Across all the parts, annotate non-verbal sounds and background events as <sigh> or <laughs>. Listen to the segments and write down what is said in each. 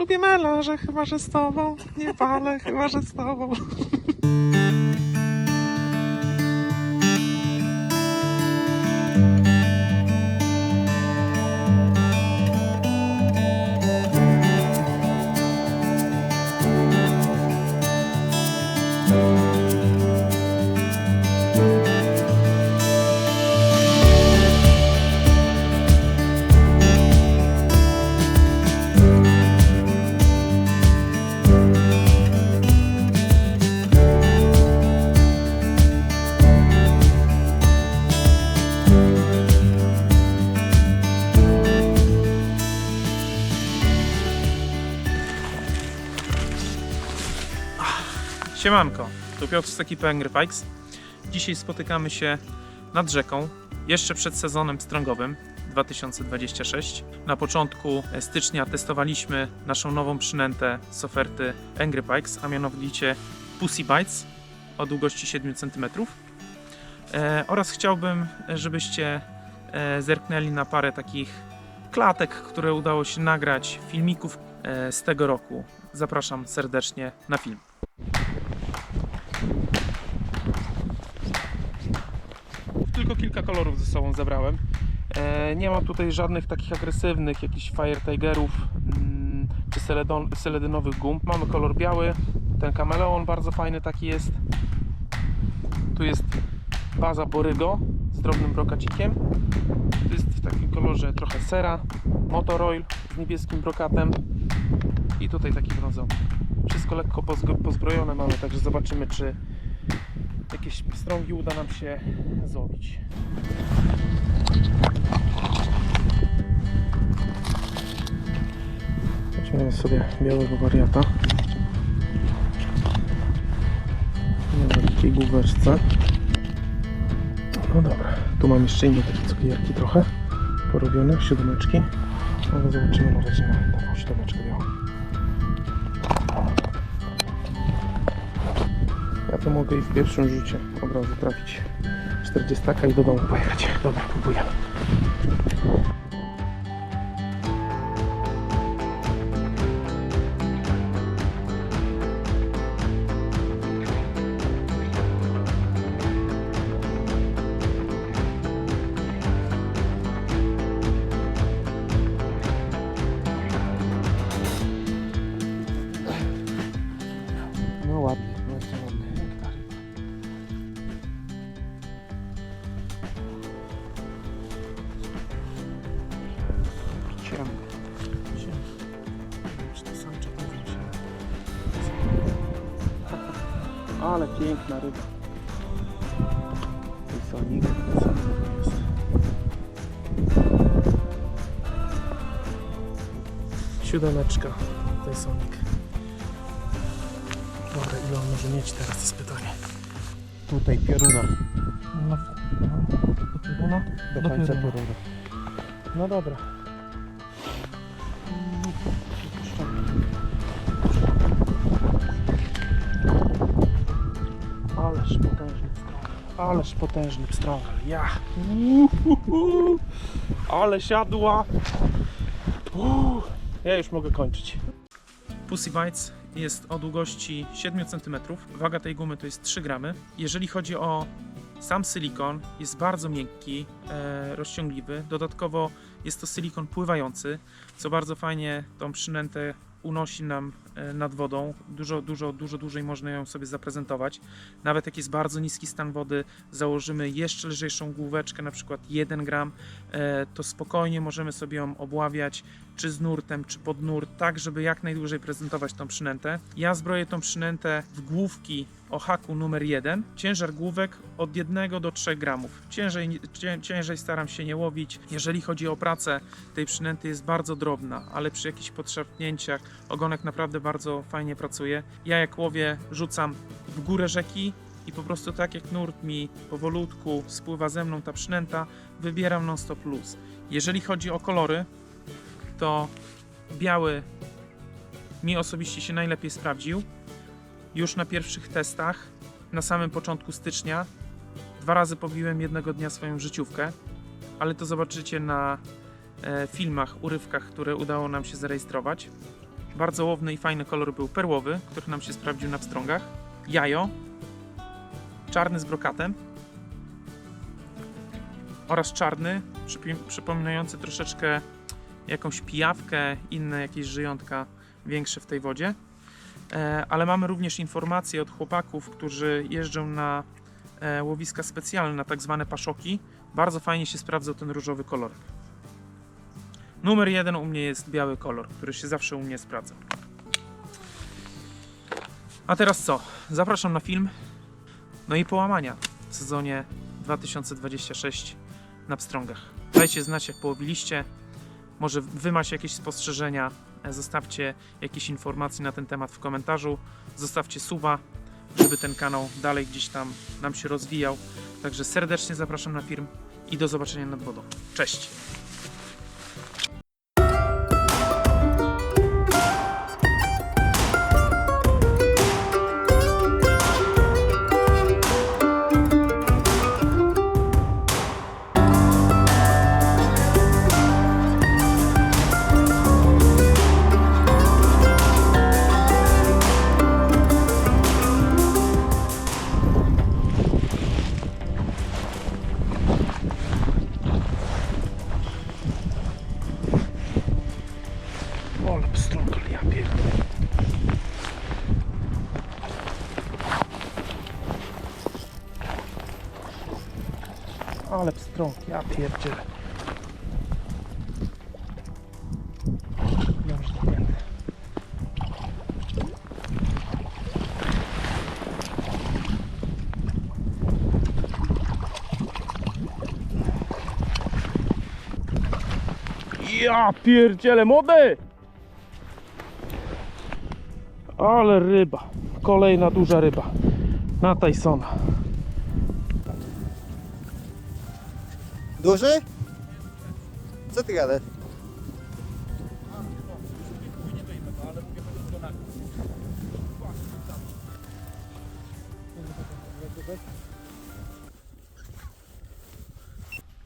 Lubię melanże, chyba że z tobą. Nie palę, chyba że z tobą. <laughs> Siemanko, tu Piotr z ekipy Angry Pikes. Dzisiaj spotykamy się nad rzeką, jeszcze przed sezonem strągowym 2026. Na początku stycznia testowaliśmy naszą nową przynętę z oferty Angry Pikes, a mianowicie Pussy Bites o długości 7 cm. E, oraz chciałbym, żebyście e, zerknęli na parę takich klatek, które udało się nagrać, filmików e, z tego roku. Zapraszam serdecznie na film. Kolorów ze sobą zabrałem. E, nie mam tutaj żadnych takich agresywnych, jakichś Fire Tigerów mm, czy seledon, seledynowych gum. Mamy kolor biały, ten kameleon bardzo fajny taki jest. Tu jest baza Borygo z drobnym brokacikiem. Tu jest w takim kolorze trochę sera, Motor Oil z niebieskim brokatem i tutaj taki brązowy. Wszystko lekko pozbrojone mamy, także zobaczymy czy jakieś strągi uda nam się złowić. Weźmiemy sobie białego wariata. Na takiej główeczce. No dobra, tu mam jeszcze inne takie cukierki trochę porobione, siódemeczki. Ale zobaczymy, może się taką siódemeczkę białą. To mogę i w pierwszym rzucie od razu trafić 40 i do domu pojechać. Dobra, próbujemy. No ładnie. Ale piękna ryba. Jest. Siódemeczka, Tysonik. Dobra, ile on może mieć teraz, to jest pytanie. Tutaj pioruna. No, no, do pioruna? Do Do końca pioruna. pioruna. No dobra. Ależ potężny pstrąg. Ja. Uhuhu. Ale siadła. Uuu. Ja już mogę kończyć. Pussy Bites jest o długości 7 cm. Waga tej gumy to jest 3 gramy. Jeżeli chodzi o sam silikon, jest bardzo miękki, e, rozciągliwy. Dodatkowo jest to silikon pływający, co bardzo fajnie tą przynętę unosi nam nad wodą. Dużo, dużo, dużo dłużej można ją sobie zaprezentować. Nawet jak jest bardzo niski stan wody, założymy jeszcze lżejszą główeczkę, na przykład 1 gram, e, to spokojnie możemy sobie ją obławiać, czy z nurtem, czy pod nurt, tak żeby jak najdłużej prezentować tą przynętę. Ja zbroję tą przynętę w główki o haku numer 1. Ciężar główek od 1 do 3 gramów. Ciężej, cię, ciężej staram się nie łowić. Jeżeli chodzi o pracę tej przynęty jest bardzo drobna, ale przy jakichś podszarpnięciach ogonek naprawdę bardzo fajnie pracuje. Ja jak łowię rzucam w górę rzeki i po prostu tak jak nurt mi powolutku spływa ze mną ta przynęta, wybieram non stop luz. Jeżeli chodzi o kolory, to biały mi osobiście się najlepiej sprawdził. Już na pierwszych testach, na samym początku stycznia, dwa razy pobiłem jednego dnia swoją życiówkę, ale to zobaczycie na e, filmach, urywkach, które udało nam się zarejestrować. Bardzo łowny i fajny kolor był perłowy, który nam się sprawdził na pstrągach. Jajo, czarny z brokatem oraz czarny, przypominający troszeczkę jakąś pijawkę, inne jakieś żyjątka większe w tej wodzie. E, ale mamy również informacje od chłopaków, którzy jeżdżą na e, łowiska specjalne, na tak zwane paszoki. Bardzo fajnie się sprawdzał ten różowy kolorek. Numer jeden u mnie jest biały kolor, który się zawsze u mnie sprawdza. A teraz co? Zapraszam na film. No i połamania w sezonie 2026 na pstrągach. Dajcie znać, jak połowiliście. Może wy macie jakieś spostrzeżenia. Zostawcie jakieś informacje na ten temat w komentarzu. Zostawcie suba, żeby ten kanał dalej gdzieś tam nam się rozwijał. Także serdecznie zapraszam na film i do zobaczenia nad wodą. Cześć! Pstrąg, ja pierdzielę. Ja pierdzielę, młody! Ale ryba. Kolejna duża ryba. Na Tysona. Duży? Co ty gadasz?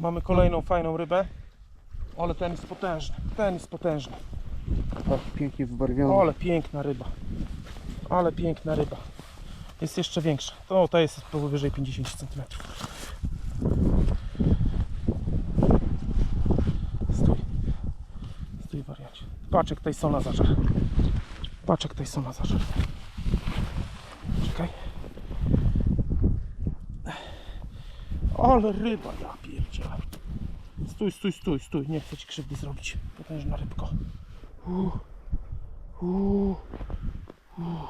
Mamy kolejną fajną rybę. Ale ten jest potężny. Ten jest potężny. O, pięknie wybarwiony. Ale piękna ryba. Ale piękna ryba. Jest jeszcze większa. To ta jest powyżej 50 cm. Stój wariacie. Paczek Tysona zażar. Paczek Tysona zażar. Czekaj. Ale ryba, ja pierdzielę. Stój, stój, stój, stój. Nie chcę ci krzywdy zrobić. Potężna rybko. Uuu. Uuu. Uuu.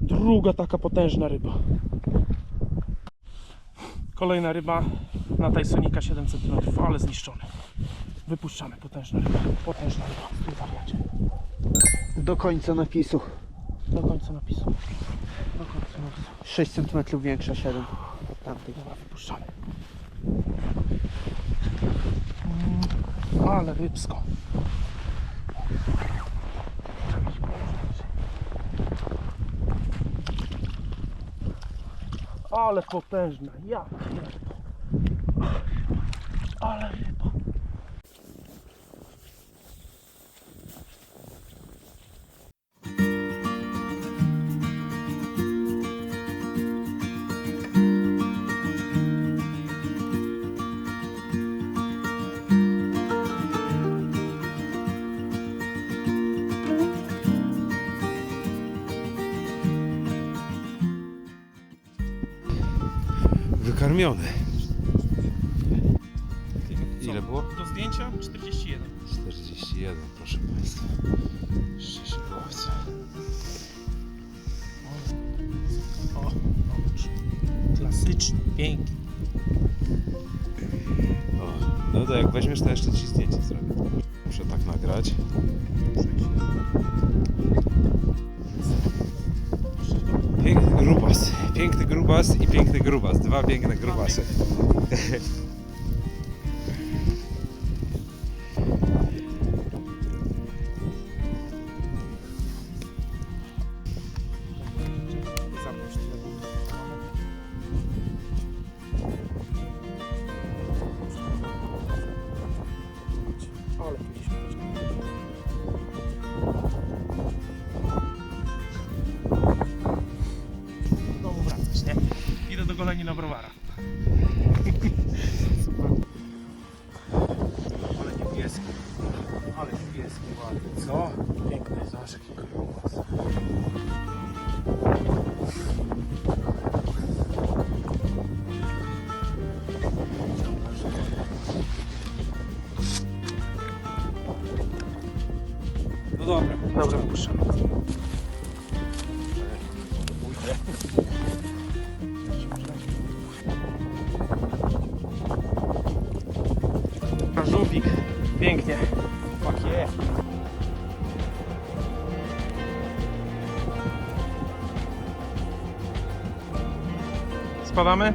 Druga taka potężna ryba. Kolejna ryba na Tysonika 7 cm, ale zniszczony. Wypuszczamy, potężna ryba. Potężna ryba, wariacie. Do końca napisu. Do końca napisu. Do końca napisu. 6 cm większa, 7 od tamtej. Dobra, wypuszczamy. Mm, ale rybsko. Ale potężna, ja pierdolę. Ale ryba. Wykarmiony. Ile było? Do zdjęcia 41. 41, proszę Państwa. Szczęśliwowiec. O, dobrze. Klasyczny, piękny. O, no to jak weźmiesz, to jeszcze Ci zdjęcie zrobię. Muszę tak nagrać. Piękny grubas i piękny grubas. Dwa piękne grubasy. <laughs> żółwik, pięknie. Fuck yeah. Spadamy?